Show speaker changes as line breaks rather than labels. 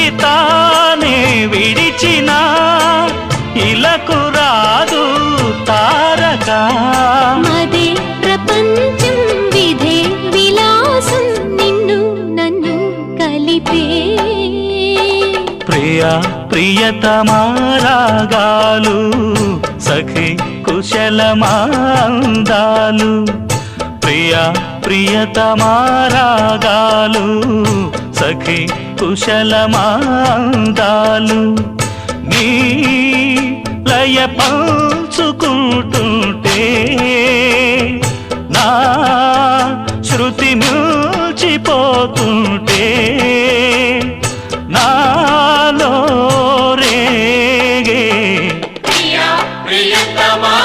తనకి తానే విడిచిన ఇలకు రాదు తారక. మది ప్రపంచం విధే విలాసం నిన్ను నన్ను కలిపే.
ప్రియ ప్రియతమారాగాలు సఖి కుశలమాందాలు. ప్రియ ప్రియతమారాగాలు సఖి కుశలమాందాలు నీ లయ పంచుకుంటుంటే నా శృతి మూచిపోతుంటే